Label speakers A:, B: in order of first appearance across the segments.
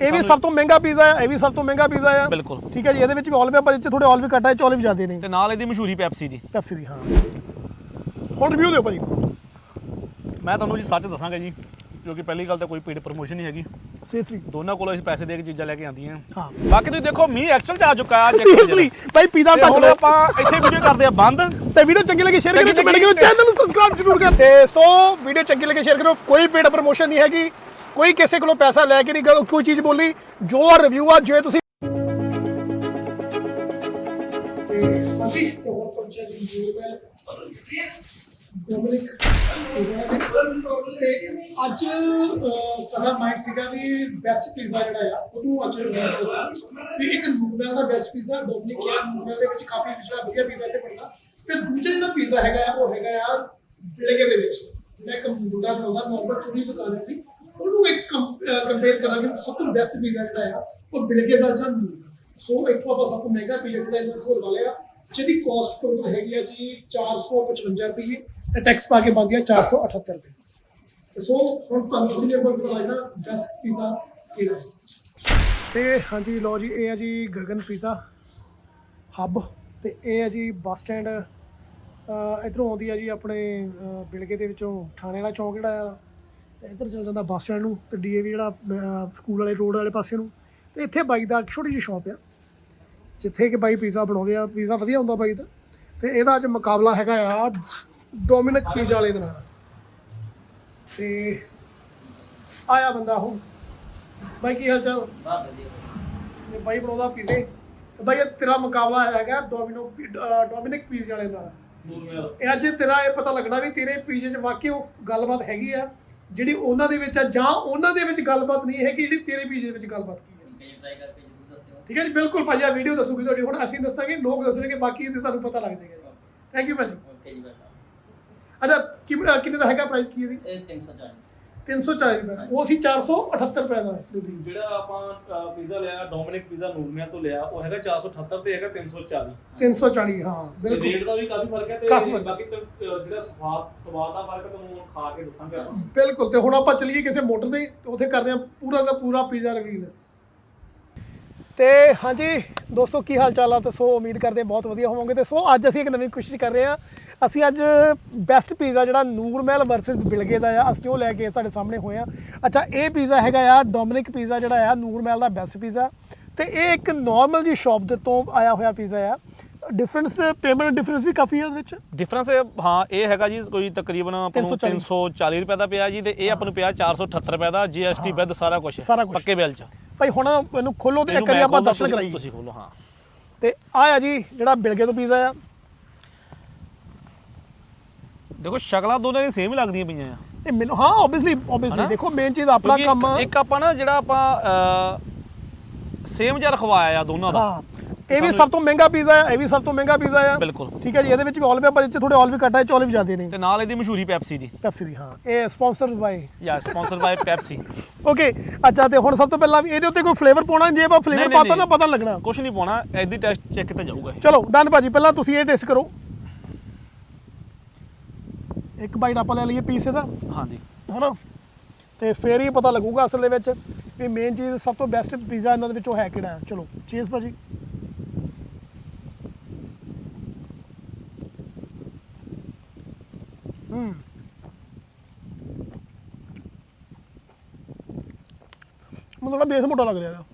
A: ਇਹ ਵੀ ਸਭ ਤੋਂ ਮਹਿੰਗਾ ਪੀਜ਼ਾ ਹੈ ਇਹ ਵੀ ਸਭ ਤੋਂ ਮਹਿੰਗਾ ਪੀਜ਼ਾ ਹੈ
B: ਬਿਲਕੁਲ।
A: ਠੀਕ ਹੈ ਜੀ ਇਹਦੇ ਵਿੱਚ ਵੀ ਆਲਵੇ ਪਰ ਇੱਥੇ ਥੋੜੇ ਆਲਵੇ ਘੱਟ ਹੈ ਚੌਲੇ ਵੀ ਜ਼ਿਆਦੇ ਨੇ।
B: ਤੇ ਨਾਲ ਇਹਦੀ ਮਸ਼ਹੂਰੀ ਪੈਪਸੀ ਦੀ।
A: ਪੈਪਸੀ ਦੀ ਹਾਂ। ਹੁਣ ਰਿਵਿਊ ਦਿਓ ਭਾਜੀ।
B: ਮੈਂ ਤੁਹਾਨੂੰ ਜੀ ਸੱਚ ਦੱਸਾਂਗਾ ਜੀ ਕਿਉਂਕਿ ਪਹਿਲੀ ਗੱਲ ਤਾਂ ਕੋਈ ਪੇਡ ਪ੍ਰੋਮੋਸ਼ਨ ਨਹੀਂ ਹੈਗੀ।
A: ਸੀਰੀਅਸਲੀ
B: ਦੋਨਾਂ ਕੋਲੋਂ ਅਸੀਂ ਪੈਸੇ ਦੇ ਕੇ ਚੀਜ਼ਾਂ ਲੈ ਕੇ ਆਉਂਦੀਆਂ।
A: ਹਾਂ।
B: ਬਾਕੀ ਤੁਸੀਂ ਦੇਖੋ ਮੀਂਹ ਐਕਚੁਅਲ ਚ ਆ ਚੁੱਕਾ ਇੱਕ
A: ਸੀਰੀਅਸਲੀ ਭਾਈ ਪੀਜ਼ਾ
B: ਹੁਣ
A: ਲਓ
B: ਆਪਾਂ ਇੱਥੇ ਵੀਡੀਓ ਕਰਦੇ ਆ ਬੰਦ।
A: ਤੇ ਵੀਡੀਓ ਚੰਗੀ ਲੱਗੀ ਸ਼ੇਅਰ ਕਰੋ ਕਮੈਂਟ ਕਰੋ ਚੈਨਲ ਨੂੰ ਸਬਸਕ੍ਰਾਈਬ ਜ਼ਰੂਰ ਕਰ। ਤੇ ਸੋ ਵੀਡੀਓ ਚੰਗੀ ਲੱਗੇ ਸ਼ੇਅਰ ਕਰੋ ਕੋਈ ਪੇਡ ਪ੍ਰਮੋਸ਼ਨ ਨਹੀਂ ਹੈਗੀ। ਕੋਈ ਕਿਸੇ ਕੋਲੋਂ ਪੈਸਾ ਲੈ ਕੇ ਨਹੀਂ ਗੱਲ ਕੋਈ ਚੀਜ਼ ਬੋਲੀ, ਜੋ ਰਿਵਿਊ ਆ, ਜੇ ਤੁਸੀਂ ਅਸੀਂ ਤੇ ਹੋਰ ਜੀ ਜੂਰਵੈਲ ਡੋਮਿਨਿਕ ਤੇ ਅੱਜ ਸਾਡਾ ਮਾਈਂਡ ਸੀਗਾ ਵੀ ਬੈਸਟ ਪੀਜ਼ਾ ਜਿਹੜਾ ਆ, ਉਹਨੂੰ ਅੱਜ ਰਿਵਿਊ ਇੱਕ ਨੂਡਲ ਦਾ ਬੈਸਟ ਪੀਜ਼ਾ ਡੋਮਿਨਿਕ ਆ ਨੂਡਲ ਦੇ ਵਿੱਚ ਕਾਫੀ ਜਿਹੜਾ ਵਧੀਆ ਪੀਜ਼ਾ ਇੱਥੇ ਬਣਦਾ। ਤੇ ਦੂਜਾ ਜਿਹੜਾ ਪੀਜ਼ਾ ਹੈਗਾ, ਉਹ ਹੈਗਾ ਆ ਬਿਲਗੇ ਦੇ ਵਿੱਚ। ਜਿਹੜਾ ਇੱਕ ਮੁੰਡਾ ਬਣਾਉਂਦਾ ਨਾਰਮਲ ਚੂੜੀ ਦੁਕਾਨ ਹੈ ਦੀ ਉਹਨੂੰ ਇੱਕ ਕੰਪੇਅਰ ਕਰਾਂਗੇ ਸਭ ਤੋਂ ਬੈਸਟ ਪੀਜ਼ਾ ਜਿਹੜਾ ਆ, ਉਹ ਬਿਲਗੇ ਦਾ ਜਾਂ ਨੂਡਲ ਸੋ ਇੱਥੋਂ ਆਪਾਂ ਸਭ ਤੋਂ ਮਹਿੰਗਾ ਪੀਜ਼ਾ ਜਿਹੜਾ ਇਹਨਾਂ ਕੋਲ ਵਾਲਿਆ ਜਿਹਦੀ ਕਾਸਟ ਟੋਟਲ ਹੈਗੀ ਆ ਜੀ 455 ਰੁਪਏ, ਤੇ ਟੈਕਸ ਪਾ ਕੇ ਬਣਦੀ ਆ 478 ਰੁਪਏ। ਤੇ ਸੋ ਹੁਣ ਤੁਹਾਨੂੰ ਥੋੜੀ ਦੇਰ ਬਾਅਦ ਪਤਾ ਲੱਗਦਾ ਬੈਸਟ ਪੀਜ਼ਾ ਕਿਹੜਾ ਹੈ। ਤੇ ਹਾਂਜੀ ਲੋ ਜੀ, ਇਹ ਹੈ ਜੀ ਗਗਨ ਪੀਜ਼ਾ ਹੱਬ ਤੇ ਇਹ ਹੈ ਜੀ ਬੱਸ ਸਟੈਂਡ। ਇਧਰੋਂ ਆਉਂਦੀ ਆ ਜੀ ਆਪਣੇ ਬਿਲਗੇ ਦੇ ਵਿੱਚੋਂ, ਥਾਣੇ ਵਾਲਾ ਚੌਂਕ ਜਿਹੜਾ ਆ। ਤੇ ਇੱਧਰ ਚਲ ਜਾਂਦਾ ਬੱਸ ਸਟੈਂਡ ਨੂੰ ਤੇ ਡੀਏਵੀ ਜਿਹੜਾ ਸਕੂਲ ਵਾਲੇ ਰੋਡ ਵਾਲੇ ਪਾਸੇ ਨੂੰ। ਤੇ ਇੱਥੇ ਬਾਈ ਦਾ ਛੋਟੀ ਜਿਹੀ ਸ਼ਾਪ ਆ ਜਿੱਥੇ ਕਿ ਬਾਈ ਪੀਜ਼ਾ ਬਣਾਉਂਦੇ ਆ। ਪੀਜ਼ਾ ਵਧੀਆ ਹੁੰਦਾ ਬਾਈ ਦਾ। ਤੇ ਇਹਦਾ ਅੱਜ ਮੁਕਾਬਲਾ ਹੈਗਾ ਆ ਡੋਮਿਨਿਕ ਪੀਜ਼ਾ ਵਾਲੇ ਦੇ ਨਾਲ। ਤੇ ਆਇਆ ਬੰਦਾ ਉਹ। ਬਾਈ ਕੀ ਹਾਲ ਚਾਲ? ਤੇ ਬਾਈ ਬਣਾਉਂਦਾ ਪੀਜ਼ੇ ਤੇ ਬਾਈ ਇਹ ਤੇਰਾ ਮੁਕਾਬਲਾ ਹੈਗਾ ਡੋਮਿਨੋ ਡੋਮਿਨਿਕ ਪੀਜ਼ੇ ਵਾਲੇ ਨਾਲ। ਇਹ ਅੱਜ ਤੇਰਾ ਇਹ ਪਤਾ ਲੱਗਣਾ ਵੀ ਤੇਰੇ ਪੀਜ਼ੇ 'ਚ ਵਾਕਈ ਉਹ ਗੱਲਬਾਤ ਹੈਗੀ ਆ। ਜਿਹੜੀ ਉਹਨਾਂ ਦੇ ਵਿੱਚ ਆ ਜਾਂ ਉਹਨਾਂ ਦੇ ਵਿੱਚ ਗੱਲਬਾਤ ਨਹੀਂ ਹੈਗੀ ਜਿਹੜੀ ਤੇਰੇ ਪੀਜ਼ੇ ਵਿੱਚ ਗੱਲਬਾਤ ਕੀ ਹੈ
C: ਕਈ ਟਰਾਈ ਕਰਕੇ ਜ਼ਰੂਰ ਦੱਸਿਓ।
A: ਠੀਕ ਹੈ ਜੀ ਬਿਲਕੁਲ ਭਾਜੀ ਆ ਵੀਡੀਓ ਦੱਸੂਗੀ ਤੁਹਾਡੀ। ਹੁਣ ਅਸੀਂ ਦੱਸਾਂਗੇ ਲੋਕ ਦੱਸਣਗੇ ਬਾਕੀ ਤੇ ਤੁਹਾਨੂੰ ਪਤਾ ਲੱਗ ਜਾਏਗਾ ਜੀ। ਥੈਂਕ ਯੂ ਭਾਜੀ।
C: ਓਕੇ ਜੀ ਬੇਟਾ
A: ਅੱਛਾ ਕਿ- ਕਿੰਨੇ ਦਾ ਹੈਗਾ ਪ੍ਰਾਈਸ ਕੀ ਹੈ ਇਹਦੀ
C: ਇਹ 340
A: 340 ਰੁਪਏ। ਉਹ 478 ਰੁਪਏ ਦਾ ਹੈ
B: ਜਿਹੜਾ ਆਪਾਂ ਪੀਜ਼ਾ ਲਿਆ ਡੋਮਿਨਿਕ ਪੀਜ਼ਾ ਨੂਰਮੀਆਂ ਤੋਂ ਲਿਆ ਉਹ ਹੈਗਾ 478 ਤੇ ਹੈਗਾ 340
A: 340 ਹਾਂ
B: ਤੇ
A: ਬਿਲਕੁਲ।
B: ਰੇਟ ਦਾ ਵੀ ਕਾਫੀ ਫ਼ਰਕ ਹੈ
A: ਕਾਫੀ
B: ਤੇ
A: ਫ਼ਰਕ।
B: ਬਾਕੀ ਤਾਂ, ਅਹ, ਜਿਹੜਾ ਸਵਾਦ ਸਵਾਦ ਦਾ ਫ਼ਰਕ ਤੁਹਾਨੂੰ ਖਾ ਕੇ ਦੱਸਾਂਗੇ ਆਪਾਂ।
A: ਬਿਲਕੁਲ ਤੇ ਹੁਣ ਆਪਾਂ ਚੱਲੀਏ ਕਿਸੇ ਮੋਟਰ ਤੇ ਤੇ ਉੱਥੇ ਕਰਦੇ ਹਾਂ ਪੂਰਾ ਦਾ ਪੂਰਾ ਪੀਜ਼ਾ ਰਿਵੀਲ ਤੇ ਹਾਂਜੀ ਦੋਸਤੋ ਕੀ ਹਾਲ ਚਾਲ ਆ? ਤੇ ਸੋ ਉਮੀਦ ਕਰਦੇ ਬਹੁਤ ਵਧੀਆ ਹੋਵੋਗੇ। ਤੇ ਸੋ ਅੱਜ ਅਸੀਂ ਇੱਕ ਨਵੀਂ ਕੋਸ਼ਿਸ਼ ਕਰ ਰਹੇ ਹਾਂ ਅਸੀਂ ਅੱਜ ਬੈਸਟ ਪੀਜ਼ਾ ਜਿਹੜਾ ਨੂਰਮਹਿਲ ਵਰਸਸ ਬਿਲਗੇ ਦਾ ਆ ਅਸੀਂ ਉਹ ਲੈ ਕੇ ਤੁਹਾਡੇ ਸਾਹਮਣੇ ਹੋਏ ਆ ਅੱਛਾ ਇਹ ਪੀਜ਼ਾ ਹੈਗਾ ਆ ਡੋਮਿਨਿਕ ਪੀਜ਼ਾ ਜਿਹੜਾ ਆ ਨੂਰਮਹਿਲ ਦਾ ਬੈਸਟ ਪੀਜ਼ਾ ਤੇ ਇਹ ਇੱਕ ਨਾਰਮਲ ਜੀ ਸ਼ਾਪ ਦੇ ਤੋਂ ਆਇਆ ਹੋਇਆ ਪੀਜ਼ਾ ਆ। ਡਿਫਰੈਂਸ ਪੇਮੈਂਟ ਡਿਫਰੈਂਸ ਵੀ ਕਾਫੀ ਹੈ ਉਹਦੇ ਵਿੱਚ?
B: ਡਿਫਰੈਂਸ ਹਾਂ ਇਹ ਹੈਗਾ ਜੀ ਕੋਈ ਤਕਰੀਬਨ ਆਪਾਂ ਨੂੰ
A: 340
B: 340 ਰੁਪਏ ਦਾ ਪਿਆ ਜੀ ਤੇ ਇਹ ਆਪਾਂ ਨੂੰ ਪਿਆ 478 ਰੁਪਏ ਦਾ ਜੀਐਸਟੀ ਵਿਦ ਸਾਰਾ ਕੁਝ। ਪੱਕੇ ਬਿੱਲ ਚ।
A: ਭਾਈ ਹੁਣ ਇਹਨੂੰ ਖੋਲੋ ਤੇ ਇੱਕ ਵਾਰੀ ਆਪਾਂ ਦਰਸ਼ਨ ਕਰਾਈਏ।
B: ਤੁਸੀਂ ਖੋਲੋ ਹਾਂ।
A: ਤੇ ਆ ਆ ਜੀ ਜਿਹੜਾ ਬਿਲਗੇ ਤੋਂ ਪੀਜ਼ਾ ਆ।
B: ਦੇਖੋ ਸ਼ਕਲਾਂ ਦੋਨਾਂ ਦੀ ਸੇਮ ਹੀ ਲੱਗਦੀਆਂ ਪਈਆਂ ਆ।
A: ਇਹ ਮੈਨੂੰ ਹਾਂ ਆਬਵੀਅਸਲੀ ਆਬਵੀਅਸਲੀ? ਦੇਖੋ ਮੇਨ ਚੀਜ਼ ਆਪਣਾ
B: ਕਿਉਂਕਿ
A: ਕੰਮ
B: ਇੱਕ- ਇੱਕ ਆਪਾਂ ਨਾ ਜਿਹੜਾ ਆਪਾਂ ਸੇਮ ਜਿਹਾ ਰਖਵਾਇਆ ਆ ਦੋਨਾਂ ਦਾ।
A: ਹਾਂ। ਇਹ ਵੀ ਸਭ ਤੋਂ ਮਹਿੰਗਾ ਪੀਜ਼ਾ ਹੈ ਇਹ ਵੀ ਸਭ ਤੋਂ ਮਹਿੰਗਾ ਪੀਜ਼ਾ ਆ।
B: ਬਿਲਕੁਲ।
A: ਠੀਕ ਹੈ ਜੀ ਇਹਦੇ ਵਿੱਚ ਵੀ ਆਲਵੇ ਪਰ ਇੱਥੇ ਥੋੜੇ ਆਲਵੇ ਘੱਟ ਹੈ ਚੌਲੇ ਵੀ ਜ਼ਿਆਦੇ ਨੇ।
B: ਤੇ ਨਾਲ ਇਹਦੀ ਮਸ਼ਹੂਰੀ ਪੈਪਸੀ ਦੀ।
A: ਪੈਪਸੀ ਦੀ ਹਾਂ। ਇਹ ਸਪਾਂਸਰਡ ਬਾਈ
B: ਯਾ ਸਪਾਂਸਰ ਬਾਈ ਪੈਪਸੀ
A: ਓਕੇ ਅੱਛਾ ਤੇ ਹੁਣ ਸਭ ਤੋਂ ਪਹਿਲਾਂ ਵੀ ਇਹਦੇ ਉੱਤੇ ਕੋਈ ਫਲੇਵਰ ਪਾਉਣਾ? ਜੇ ਆਪਾਂ ਫਲੇਵਰ ਪਾਤਾ ਨਾ ਪਤਾ ਲੱਗਣਾ।
B: ਕੁਝ ਨਹੀਂ ਪਾਉਣਾ ਐਦੀ ਟੈਸਟ ਚੈੱਕ ਕੀਤਾ ਜਾਊਗਾ ਇਹ।
A: ਚਲੋ ਡਨ ਭਾਜੀ। ਪਹਿਲਾਂ ਤੁਸੀਂ ਇਹ ਟੈਸਟ ਕਰੋ। ਇੱਕ ਬਾਈਟ ਆਪਾਂ ਲੈ ਲਈਏ ਪੀਸ ਇਹਦਾ।
B: ਹਾਂਜੀ।
A: ਹਨਾ? ਤੇ ਫੇਰ ਹੀ ਪਤਾ ਲੱਗੂਗਾ ਅਸਲ ਦੇ ਵਿੱਚ ਵੀ ਮੇਨ ਚੀਜ਼ ਸਭ ਤੋਂ ਬੈਸਟ ਪੀਜ਼ਾ ਇਹਨਾਂ ਦੇ ਵਿੱਚੋਂ ਹੈ ਕਿਹੜਾ ਹੈ। ਚਲੋ ਚੀਜ਼ ਭਾਜੀ। ਹੂੰ। ਮੈਨੂੰ ਥੋੜਾ ਬੇਸ ਮੋਟਾ ਲੱਗ ਰਿਹਾ ਇਹਦਾ।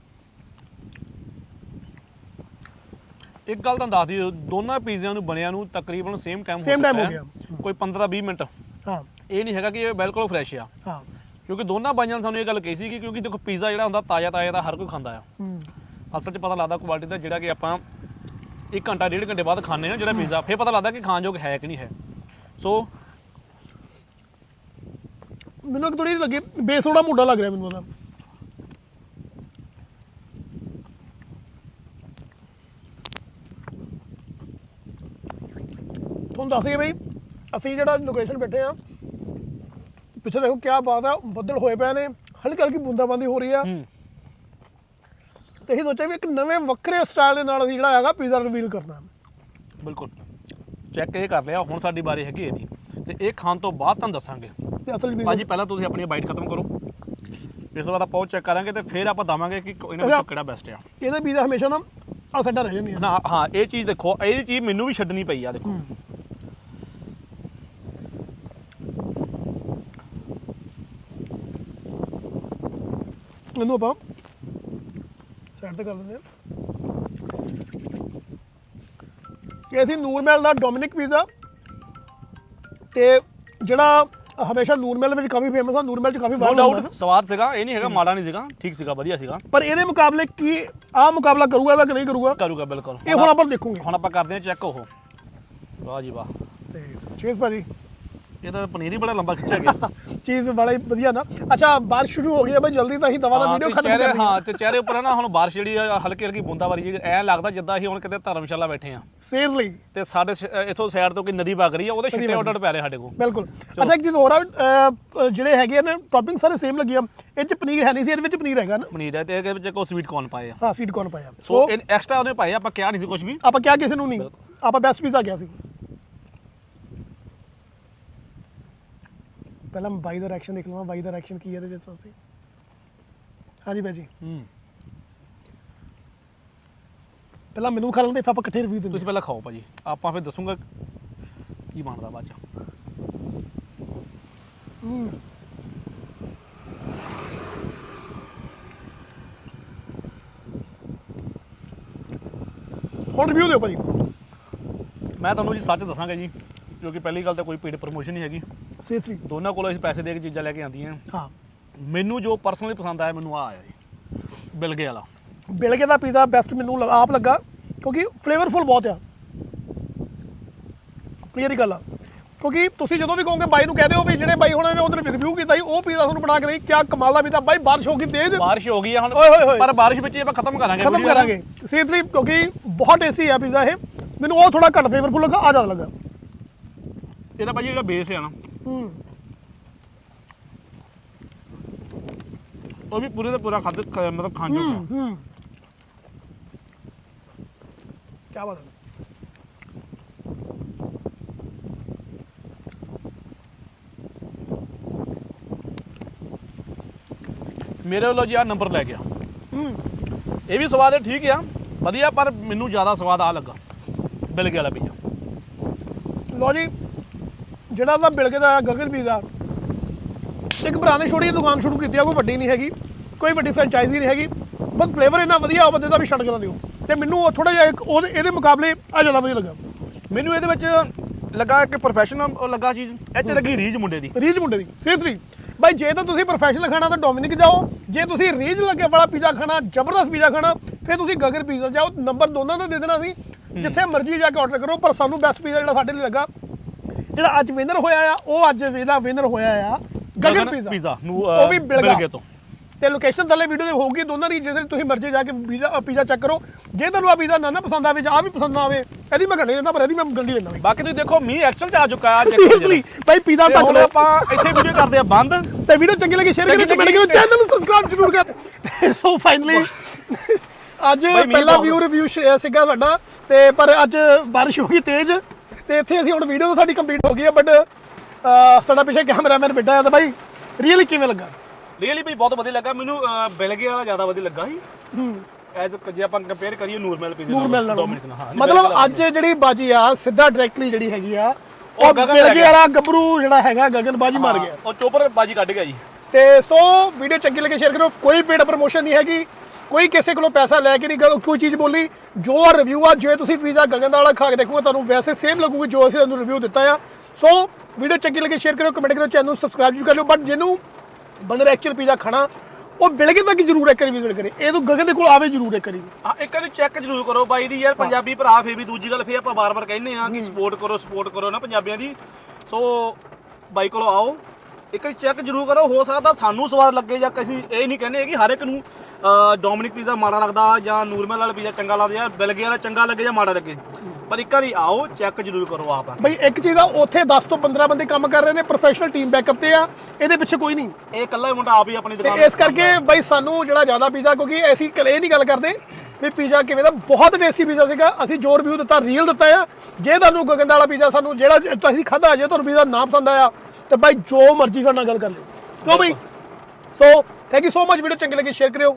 B: ਇੱਕ ਗੱਲ ਤਾਂ ਦੱਸ ਦਿਓ ਦੋਨਾਂ ਪੀਜ਼ਿਆਂ ਨੂੰ ਬਣਿਆ ਨੂੰ ਤਕਰੀਬਨ ਸੇਮ ਟਾਈਮ
A: Same time ਹੋ। ਗਿਆ।
B: ਕੋਈ 15 20 ਮਿੰਟ।
A: ਹਾਂ।
B: ਇਹ ਨਹੀਂ ਹੈਗਾ ਕਿ ਇਹ ਬਿਲਕੁਲ ਫਰੈਸ਼ ਆ।
A: ਹਾਂ।
B: ਕਿਉਂਕਿ ਦੋਨਾਂ ਬਾਈਆਂ ਨੇ ਸਾਨੂੰ ਇਹ ਗੱਲ ਕਹੀ ਸੀ ਕਿ ਕਿਉਂਕਿ ਦੇਖੋ ਪੀਜ਼ਾ ਜਿਹੜਾ ਹੁੰਦਾ ਤਾਜ਼ਾ ਤਾਜ਼ਾ ਦਾ ਹਰ ਕੋਈ ਖਾਂਦਾ ਆ।
A: ਹੂੰ।
B: ਅਸਲ 'ਚ ਪਤਾ ਲੱਗਦਾ ਕੁਆਲਿਟੀ ਦਾ ਜਿਹੜਾ ਕਿ ਆਪਾਂ 1 ਘੰਟਾ ਡੇਢ ਘੰਟੇ ਬਾਅਦ ਖਾਂਦੇ ਨਾ ਜਿਹੜਾ ਪੀਜ਼ਾ ਫਿਰ ਪਤਾ ਲੱਗਦਾ ਕਿ ਖਾਣ ਯੋਗ ਹੈ ਕਿ ਨਹੀਂ ਹੈ। ਸੋ
A: ਮੈਨੂੰ ਇੱਕ ਥੋੜੀ ਲੱਗੀ ਬੇਸ ਥੋੜਾ ਮੋਟਾ ਲੱਗ ਰਿਹਾ ਮੈਨੂੰ ਉਹਦਾ। ਤੁਹਾਨੂੰ ਦੱਸੀਏ ਬਈ ਅਸੀਂ ਜਿਹੜਾ ਲੋਕੇਸ਼ਨ ਬੈਠੇ ਆ ਪਿੱਛੇ ਦੇਖੋ ਕੀ ਬਾਤ ਆ ਬੱਦਲ ਹੋਏ ਪਏ ਨੇ ਹਲਕੀ ਹਲਕੀ ਬੂੰਦਾਬਾਂਦੀ ਹੋ ਰਹੀ ਆ।
B: ਹੂੰ।
A: ਤੇ ਅਸੀਂ ਸੋਚਿਆ ਵੀ ਇੱਕ ਨਵੇਂ ਵੱਖਰੇ ਸਟਾਈਲ ਦੇ ਨਾਲ ਅਸੀਂ ਜਿਹੜਾ ਹੈਗਾ ਪੀਜ਼ਾ ਰਿਵੀਲ ਕਰਨਾ।
B: ਬਿਲਕੁਲ। ਚੈੱਕ ਇਹ ਕਰ ਲਿਆ ਹੁਣ ਸਾਡੀ ਵਾਰੀ ਹੈਗੀ ਇਹਦੀ। ਤੇ ਇਹ ਖਾਣ ਤੋਂ ਬਾਅਦ ਤੁਹਾਨੂੰ ਦੱਸਾਂਗੇ।
A: ਤੇ ਅਸਲ ਵਿੱਚ
B: ਭਾਜੀ ਪਹਿਲਾਂ ਤੁਸੀਂ ਆਪਣੀ ਬਾਈਟ ਖਤਮ ਕਰੋ। ਇਸ ਤੋਂ ਬਾਅਦ ਆਪਾਂ ਉਹ ਚੈੱਕ ਕਰਾਂਗੇ ਤੇ ਫਿਰ ਆਪਾਂ ਦਵਾਂਗੇ ਕਿ ਇਹਨਾਂ ਵਿੱਚੋਂ ਕਿਹੜਾ ਬੈਸਟ ਆ।
A: ਇਹਦੇ ਪੀਜ਼ਾ ਹਮੇਸ਼ਾ ਨਾ ਆ ਸਾਡਾ ਰਹਿ ਜਾਂਦੀਆਂ
B: ਨਾ। ਹਾਂ ਇਹ ਚੀਜ਼ ਦੇਖੋ ਇਹ ਚੀਜ਼ ਮੈਨੂੰ ਵੀ ਛੱਡਣੀ ਪਈ ਆ ਦੇਖੋ।
A: ਇਹਨੂੰ ਆਪਾਂ ਸਾਈਡ ਤੇ ਕਰ ਦਿੰਦੇ ਆ ਇਹ ਸੀ ਨੂਰਮਹਿਲ ਦਾ ਡੋਮਿਨਿਕ ਪੀਜ਼ਾ ਤੇ ਜਿਹੜਾ ਹਮੇਸ਼ਾ ਨੂਰਮਹਿਲ ਵਿੱਚ ਕਾਫੀ ਫੇਮਸ ਆ ਨੂਰਮਹਿਲ ਚ ਕਾਫੀ
B: ਨੋ
A: ਵਾਰ ਹੁੰਦਾ
B: ਡਾਊਟ ਸਵਾਦ ਸੀਗਾ ਇਹ ਨਹੀਂ ਹੈਗਾ ਮਾੜਾ ਨਹੀਂ ਸੀਗਾ ਠੀਕ ਸੀਗਾ ਵਧੀਆ ਸੀਗਾ
A: ਪਰ ਇਹਦੇ ਮੁਕਾਬਲੇ ਕੀ ਆ ਮੁਕਾਬਲਾ ਕਰੂਗਾ ਇਹਦਾ ਕਿ ਨਹੀਂ ਕਰੂਗਾ
B: ਕਰੂਗਾ ਬਿਲਕੁਲ
A: ਇਹ ਹੁਣ ਆਪਾਂ ਦੇਖੂਗੇ
B: ਹੁਣ ਆਪਾਂ ਕਰਦੇ ਹਾਂ ਚੈੱਕ ਉਹ ਵਾਹ ਜੀ ਵਾਹ
A: ਤੇ ਚੀਜ਼ ਭਾਜੀ
B: ਇਹ ਤਾਂ ਪਨੀਰ ਹੀ ਬੜਾ ਲੰਬਾ ਖਿੱਚਿਆ ਗਿਆ।
A: ਚੀਜ਼ ਬੜਾ ਹੀ ਵਧੀਆ ਨਾ। ਅੱਛਾ ਬਾਰਿਸ਼ ਸ਼ੁਰੂ ਹੋ ਗਈ ਹੈ ਬਈ ਜਲਦੀ ਤਾਂ ਅਸੀਂ ਦਵਾ ਦਾ
B: ਹਾਂ,
A: ਵੀਡੀਓ
B: ਤੇ
A: ਖਤਮ
B: ਚਿਹਰੇ
A: ਕਰ ਦਈਏ
B: ਹਾਂ ਤੇ ਚਿਹਰੇ ਉੱਪਰ ਨਾ ਹੁਣ ਬਾਰਿਸ਼ ਜਿਹੜੀ ਆ ਹਲਕੀ ਹਲਕੀ ਬੂੰਦਾਬਾਰੀ ਜੀ ਐ ਲੱਗਦਾ ਜਿੱਦਾਂ ਅਸੀਂ ਹੁਣ ਕਿਤੇ ਧਰਮਸ਼ਾਲਾ ਬੈਠੇ ਆ
A: ਸੀਰੀਅਸਲੀ
B: ਤੇ ਸਾਡੇ ਸ- ਅ, ਇੱਥੋਂ ਸਾਈਡ ਤੋਂ ਕੋਈ ਨਦੀ ਵਗ ਰਹੀ ਆ ਉਹਦੇ ਛਿੱਟੇ ਉੱਡ ਉੱਡ ਪੈ ਰਹੇ ਸਾਡੇ ਕੋਲ।
A: ਬਿਲਕੁਲ। ਅੱਛਾ ਇੱਕ ਚੀਜ਼ ਹੋਰ ਆ ਅਹ, ਅਹ, ਜਿਹੜੇ ਹੈਗੇ ਨੇ ਟੌਪਿੰਗ ਸਾਰੇ ਸੇਮ ਲੱਗੀਆਂ ਇਹ ਚ ਪਨੀਰ ਹੈ ਨਹੀਂ ਸੀ ਇਹਦੇ ਵਿੱਚ ਪਨੀਰ ਹੈਗਾ ਨਾ?
B: ਪਨੀਰ ਹੈ ਤੇ ਇਹਦੇ ਵਿੱਚ ਕੋ ਸਵੀਟ ਕੌਰਨ ਪਾਏ ਆ।
A: ਹਾਂ ਸਵੀਟ ਕੌਰਨ ਪਾਇਆ
B: ਸੋ
A: ਸੋ
B: ਐਕਸਟਰਾ ਉਹਨੇ ਪਾਏ ਆ, ਆਪਾਂ ਕਿਹਾ ਨਹੀਂ ਸੀ ਕੁਝ ਵੀ।
A: ਆਪਾਂ ਕਿਹਾ ਕਿਸੇ ਨੂੰ ਨਹੀਂ। ਆਪਾਂ ਬੈਸਟ ਪੀਜ਼ਾ ਗਿਆ ਸੀ। ਪਹਿਲਾਂ ਮੈਂ ਬਾਈ ਦਾ ਰਿਐਕਸ਼ਨ ਦੇਖ ਲਵਾਂ ਬਾਈ ਦਾ ਰਿਐਕਸ਼ਨ ਕੀ ਹੈ ਇਹਦੇ ਵਿੱਚ ਵਾਸਤੇ ਹਾਂਜੀ ਬਾਈ ਜੀ।
B: ਹੂੰ।
A: ਪਹਿਲਾਂ ਮੈਨੂੰ ਖਾ ਲੈਂਦੇ ਫਿਰ ਆਪਾਂ ਇਕੱਠੇ ਰਿਵਿਊ ਦਿੰਦੇ
B: ਤੁਸੀਂ ਪਹਿਲਾਂ ਖਾਓ ਭਾਜੀ। ਆਪਾਂ ਫਿਰ ਦੱਸੂਗਾ ਕੀ ਬਣਦਾ ਬਾਅਦ ਚ।
A: ਹੁਣ ਰਿਵਿਊ ਦਿਓ ਭਾਜੀ।
B: ਮੈਂ ਤੁਹਾਨੂੰ ਜੀ ਸੱਚ ਦੱਸਾਂਗਾ ਜੀ ਕਿਉਂਕਿ ਪਹਿਲੀ ਗੱਲ ਤਾਂ ਕੋਈ ਪੇਡ ਪ੍ਰੋਮੋਸ਼ਨ ਨਹੀਂ ਹੈਗੀ।
A: ਸੀਰੀਅਸਲੀ
B: ਦੋਨਾਂ ਕੋਲੋਂ ਅਸੀਂ ਪੈਸੇ ਦੇ ਕੇ ਚੀਜ਼ਾਂ ਲੈ ਕੇ ਆਉਂਦੀਆਂ।
A: ਹਾਂ।
B: ਮੈਨੂੰ ਜੋ ਪਰਸਨਲੀ ਪਸੰਦ ਆਇਆ ਮੈਨੂੰ ਆ ਆਇਆ ਜੀ। ਬਿਲਗੇ ਵਾਲਾ।
A: ਬਿਲਗੇ ਦਾ ਪੀਜ਼ਾ ਬੈਸਟ ਮੈਨੂੰ ਲੱਗਾ- ਆਪ ਲੱਗਾ ਕਿਉਂਕਿ ਫਲੇਵਰਫੁਲ ਬਹੁਤ ਆ। ਕਲੀਅਰ ਹੀ ਗੱਲ ਆ। ਕਿਉਂਕਿ ਤੁਸੀਂ ਜਦੋਂ ਵੀ ਕਹੋਗੇ ਬਾਈ ਨੂੰ ਕਹਿ ਦਿਓ ਵੀ ਜਿਹੜੇ ਬਾਈ ਹੁਣਾਂ ਨੇ ਉਧਰ ਰਿਵਿਊ ਕੀਤਾ ਸੀ ਉਹ ਪੀਜ਼ਾ ਤੁਹਾਨੂੰ ਬਣਾ ਕੇ ਨਹੀਂ ਕਿਆ ਕਮਾਲ ਦਾ ਪੀਜ਼ਾ ਬਾਈ ਬਾਰਿਸ਼ ਹੋ ਗਈ ਤੇਜ਼
B: ਬਾਰਿਸ਼ ਹੋ ਗਈ ਆ ਹੁਣ
A: ਓਏ ਹੋਏ ਹੋਏ।
B: ਪਰ ਬਾਰਿਸ਼ ਵਿੱਚ ਹੀ ਆਪਾਂ ਖਤਮ ਕਰਾਂਗੇ
A: ਖਤਮ
B: video
A: ਕਰਾਂਗੇ। ਸੀਰੀਅਸਲੀ ਕਿਉਂਕਿ ਬਹੁਤ ਟੇਸਟੀ ਆ ਪੀਜ਼ਾ ਇਹ। ਮੈਨੂੰ ਉਹ ਥੋੜਾ ਘੱਟ ਫਲੇਵਰਫੁਲ ਲੱਗਾ ਆ ਜ਼ਿਆਦਾ ਲੱਗਾ।
B: ਇਹਦਾ ਭਾਜੀ ਜਿਹੜਾ ਬੇਸ ਹੈ ਨਾ
A: ਹੂੰ
B: ਉਹ ਵੀ ਪੂਰੇ ਦਾ ਪੂਰਾ ਖਾਦ ਮਤਲਬ ਖਾਣ ਜੋਗਾ
A: ਹੂੰ ਕੀ ਬਾਤ ਹੈ
B: ਮੇਰੇ ਵੱਲੋਂ ਜੀ ਆ ਨੰਬਰ ਲੈ ਗਿਆ।
A: ਹੂੰ।
B: ਇਹ ਵੀ ਸਵਾਦ ਹੈ ਠੀਕ ਆ। ਵਧੀਆ ਪਰ ਮੈਨੂੰ ਜ਼ਿਆਦਾ ਸਵਾਦ ਆ ਲੱਗਾ। ਬਿਲਗੇ ਵਾਲਾ ਪੀਜ਼ਾ
A: ਲੋ ਜੀ ਜਿਹੜਾ ਉਹਦਾ ਬਿਲਗੇ ਦਾ ਗਗਨ ਪੀਜ਼ਾ ਇੱਕ ਭਰਾ ਨੇ ਛੋਟੀ ਦੁਕਾਨ ਸ਼ੁਰੂ ਕੀਤੀ ਆ ਕੋਈ ਵੱਡੀ ਨਹੀਂ ਹੈਗੀ। ਕੋਈ ਵੱਡੀ ਫਰੈਂਚਾਈਜ਼ੀ ਨਹੀਂ ਹੈਗੀ। ਬਸ ਫਲੇਵਰ ਇੰਨਾ ਵਧੀਆ ਉਹ ਬੰਦੇ ਦਾ ਵੀ ਛੱਡ ਕੇ ਨਾ ਦਿਓ। ਤੇ ਮੈਨੂੰ ਥੋੜਾ ਜਿਹਾ ਇੱਕ ਉਹਦੇ ਇਹਦੇ ਮੁਕਾਬਲੇ ਆ ਜ਼ਿਆਦਾ ਵਧੀਆ ਲੱਗਾ।
B: ਮੈਨੂੰ ਇਹਦੇ ਵਿੱਚ ਲੱਗਾ ਕਿ ਪ੍ਰੋਫੈਸ਼ਨਲ ਲੱਗਾ ਚੀਜ਼। ਇਹ ਚ ਲੱਗੀ ਰੀਜ ਮੁੰਡੇ ਦੀ।
A: ਰੀਜ ਮੁੰਡੇ ਦੀ ਸੀਰੀਅਸਲੀ ਬਾਈ ਜੇ ਤਾਂ ਤੁਸੀਂ ਪ੍ਰੋਫੈਸ਼ਨਲ ਖਾਣਾ ਤਾਂ ਡੋਮਿਨਿਕ ਜਾਓ। ਜੇ ਤੁਸੀਂ ਰੀਜ ਲੱਗੇ ਵਾਲਾ ਪੀਜ਼ਾ ਖਾਣਾ ਜ਼ਬਰਦਸਤ ਪੀਜ਼ਾ ਖਾਣਾ ਫਿਰ ਤੁਸੀਂ ਗਗਨ ਪੀਜ਼ਾ ਜਾਓ। ਨੰਬਰ ਦੋਨਾਂ ਦਾ ਦੇ ਦੇਣਾ ਸੀ ਜਿੱਥੇ ਮਰਜ਼ੀ ਜਾ ਕੇ ਆਰਡਰ ਕਰੋ ਪਰ ਸਾਨੂੰ ਬੈਸਟ ਪੀਜ਼ਾ ਜਿਹੜਾ ਸਾਡੇ ਲਈ ਲੱਗਾ ਜਿਹੜਾ ਅੱਜ ਵਿਨਰ ਹੋਇਆ ਆ ਉਹ ਅੱਜ ਇਹਦਾ ਵਿਨਰ ਹੋਇਆ ਆ ਗਗਨ ਪੀਜ਼ਾ
B: ਨੂੰ
A: ਉਹ ਵੀ ਬਿਲਗਾ
B: ਤੋਂ।
A: ਤੇ ਲੋਕੇਸ਼ਨ ਥੱਲੇ ਵੀਡੀਓ ਦੇ ਹੋਊਗੀ ਦੋਨਾਂ ਦੀ ਜਿਹਦੇ ਤੁਸੀਂ ਮਰਜ਼ੀ ਜਾ ਕੇ ਪੀਜ਼ਾ ਪੀਜ਼ਾ ਚੈੱਕ ਕਰੋ। ਜੇ ਤੁਹਾਨੂੰ ਆ ਪੀਜ਼ਾ ਨਾ ਨਾ ਪਸੰਦ ਆਵੇ ਜਾਂ ਆ ਵੀ ਪਸੰਦ ਨਾ ਆਵੇ ਇਹਦੀ ਮੈਂ ਘੰਟੇ ਦਿੰਦਾ ਪਰ ਇਹਦੀ ਮੈਂ ਗੰਢੀ ਲੈਂਦਾ
B: ਬਾਕੀ ਤੁਸੀਂ ਦੇਖੋ ਮੀਂਹ ਐਕਚੁਅਲ ਚ ਆ ਚੁੱਕਾ ਆ
A: ਸੀਰੀਅਸਲੀ ਭਾਈ ਪੀਜ਼ਾ
B: ਹੁਣ
A: ਲਓ।
B: ਆਪਾਂ ਇੱਥੇ ਵੀਡੀਓ ਕਰਦੇ ਆ ਬੰਦ।
A: ਤੇ ਵੀਡੀਓ ਚੰਗੀ ਲੱਗੀ ਸ਼ੇਅਰ ਕਰੋ ਕਮੈਂਟ ਕਰੋ ਚੈਨਲ ਨੂੰ ਸਬਸਕ੍ਰਾਈਬ ਜ਼ਰੂਰ ਕਰ। ਸੋ ਫਾਈਨਲੀ ਅੱਜ ਪਹਿਲਾ ਵਿਊ ਰਿਵਿਊ ਸੀਗਾ ਸਾਡਾ ਤੇ ਪਰ ਅੱਜ ਬਾਰਿਸ਼ ਹੋ ਗਈ ਤੇਜ਼। ਤੇ ਇੱਥੇ ਅਸੀਂ ਹੁਣ ਵੀਡੀਓ ਤਾਂ ਸਾਡੀ ਕੰਪਲੀਟ ਹੋ ਗਈ ਹੈ ਬਟ ਸਾਡਾ ਪਿੱਛੇ ਕੈਮਰਾਮੈਨ ਬੈਠਾ ਹੈ ਤਾਂ ਭਾਈ ਰੀਅਲੀ ਕਿਵੇਂ ਲੱਗਾ?
B: ਰੀਅਲੀ ਵੀ ਬਹੁਤ ਵਧੀਆ ਲੱਗਾ। ਮੈਨੂੰ ਅਹ, ਬਿਲਗੇ ਵਾਲਾ ਜ਼ਿਆਦਾ ਵਧੀਆ ਲੱਗਾ ਸੀ।
A: ਹੂੰ।
B: ਐਜ਼ ਜੇ ਆਪਾਂ ਕੰਪੇਅਰ ਕਰੀਏ ਨੂਰਮਲ ਪੀਜ਼ੇ
A: ਨੂਰਮਹਿਲ ਨਾਲ। ਮਤਲਬ ਅੱਜ ਜਿਹੜੀ ਬਾਜੀ ਆ ਸਿੱਧਾ ਡਾਇਰੈਕਟਲੀ ਜਿਹੜੀ ਹੈਗੀ ਆ
B: ਉਹ
A: ਉਹ
B: ਗਗਨ
A: ਮਿਲ
B: ਲੈ
A: ਗਿਆ। ਵਾਲਾ ਗੱਭਰੂ ਜਿਹੜਾ ਹੈਗਾ ਗਗਨ ਬਾਜੀ ਮਾਰ ਗਿਆ।
B: ਉਹ ਚੋਪਰ ਬਾਜੀ ਕੱਢ ਗਿਆ ਜੀ।
A: ਤੇ ਸੋ ਵੀਡੀਓ ਚੰਗੀ ਲੱਗੇ ਸ਼ੇਅਰ ਕਰੋ ਕੋਈ ਪੇਡ ਪ੍ਰਮੋਸ਼ਨ ਨਹੀਂ ਹੈਗੀ। ਕੋਈ ਕਿਸੇ ਕੋਲੋਂ ਪੈਸਾ ਲੈ ਕੇ ਨਹੀਂ ਗੱਲ ਕੋਈ ਚੀਜ਼ ਬੋਲੀ। ਜੋ ਰਿਵਿਊ ਆ ਜੇ ਤੁਸੀਂ ਪੀਜ਼ਾ ਗਗਨ ਦਾ ਵਾਲਾ ਖਾ ਕੇ ਦੇਖੋਗੇ ਤੁਹਾਨੂੰ ਵੈਸੇ ਸੇਮ ਲੱਗੂਗੀ ਜੋ ਅਸੀਂ ਤੁਹਾਨੂੰ ਰਿਵਿਊ ਦਿੱਤਾ ਆ। ਸੋ ਵੀਡੀਓ ਚੰਗੀ ਲੱਗੇ ਸ਼ੇਅਰ ਕਰੋ ਕਮੈਂਟ ਕਰੋ ਚੈਨਲ ਨੂੰ ਸਬਸਕ੍ਰਾਈਬ ਵੀ ਕਰ ਲਿਓ। ਬਟ ਜਿਹਨੂੰ ਬੰਦੇ ਨੇ ਐਕਚੁਅਲ ਪੀਜ਼ਾ ਖਾਣਾ ਉਹ ਬਿਲਗੇ ਤੱਕ ਜ਼ਰੂਰ ਇੱਕ ਵਾਰੀ ਵਿਜ਼ਿਟ ਕਰੇ। ਇਹ ਤੋਂ ਗਗਨ ਦੇ ਕੋਲ ਆਵੇ ਜ਼ਰੂਰ ਇੱਕ ਵਾਰੀ।
B: ਹਾਂ ਇੱਕ ਵਾਰੀ ਚੈੱਕ ਜ਼ਰੂਰ ਕਰੋ ਬਾਈ ਦੀ ਯਾਰ ਪੰਜਾਬੀ ਭਰਾ ਫੇਰ ਵੀ ਦੂਜੀ ਗੱਲ ਫੇਰ ਆਪਾਂ ਬਾਰ-ਬਾਰ ਕਹਿੰਦੇ ਆ ਕਿ ਸਪੋਰਟ ਕਰੋ ਸਪੋਰਟ ਕਰੋ ਨਾ ਪੰਜਾਬੀਆਂ ਦੀ। ਸੋ ਬਾਈ ਕੋਲ ਆਓ। ਇੱਕ ਵਾਰੀ ਚੈੱਕ ਜ਼ਰੂਰ ਕਰੋ ਹੋ ਸਕਦਾ ਸਾਨੂੰ ਸਵਾਦ ਲੱਗੇ ਜਾਂ ਕਿਸੇ ਇਹ ਨਹੀਂ ਕਹਿੰਦੇ ਕਿ ਹਰ ਇੱਕ ਨੂੰ ਡੋਮਿਨਿਕ ਪੀਜ਼ਾ ਮਾੜਾ ਲੱਗਦਾ ਜਾਂ ਨੂਰਮਲ ਵਾਲਾ ਪੀਜ਼ਾ ਚੰਗਾ ਲੱਗਦਾ ਜਾਂ ਬਿਲਗੇ ਵਾਲਾ ਚੰਗਾ ਲੱਗੇ ਜਾਂ ਮਾੜਾ ਲੱਗੇ? ਪਰ ਇੱਕ ਵਾਰੀ ਆਓ ਚੈੱਕ ਜ਼ਰੂਰ ਕਰੋ ਆਪ
A: ਬਈ ਇੱਕ ਚੀਜ਼ ਆ ਉੱਥੇ 10 ਤੋਂ 15 ਬੰਦੇ ਕੰਮ ਕਰ ਰਹੇ ਨੇ ਪ੍ਰੋਫੈਸ਼ਨਲ ਟੀਮ ਬੈਕਅਪ ਤੇ ਆ ਇਹਦੇ ਪਿੱਛੇ ਕੋਈ ਨਹੀਂ।
B: ਇਹ ਇਕੱਲਾ ਹੀ ਮੁੰਡਾ ਆਪ ਹੀ ਆਪਣੀ
A: ਤੇ
B: ਦੁਕਾਨ
A: ਇਸ ਕਰਕੇ ਬਈ ਸਾਨੂੰ ਜਿਹੜਾ ਜ਼ਿਆਦਾ ਪੀਜ਼ਾ ਕਿਉਂਕਿ ਅਸੀਂ ਕਲੇ ਨਹੀਂ ਗੱਲ ਕਰਦੇ ਵੀ ਪੀਜ਼ਾ ਕਿਵੇਂ ਦਾ ਬਹੁਤ ਟੇਸਟੀ ਪੀਜ਼ਾ ਸੀਗਾ ਅਸੀਂ ਜੋ ਰਿਵਿਊ ਦਿੱਤਾ ਰੀਅਲ ਦਿੱਤਾ ਆ। ਜੇ ਤੁਹਾਨੂੰ ਗਗਨ ਵਾਲਾ ਪੀਜ਼ਾ ਸਾਨੂੰ ਜਿਹੜਾ ਤੁਸੀਂ ਖਾਧਾ ਜੇ ਤੁਹਾਨੂੰ ਪੀਜ਼ਾ ਨਾ ਪਸੰਦ ਆਇਆ ਤੇ ਬਾਈ ਜੋ ਮਰਜ਼ੀ ਸਾਡੇ ਨਾਲ ਗੱਲ ਕਰ ਲਿਓ। ਕਿਉਂ ਬਈ? So thank you so much video ਚੰਗੀ ਲੱਗੀ ਸ਼ੇਅਰ ਕਰਿਓ।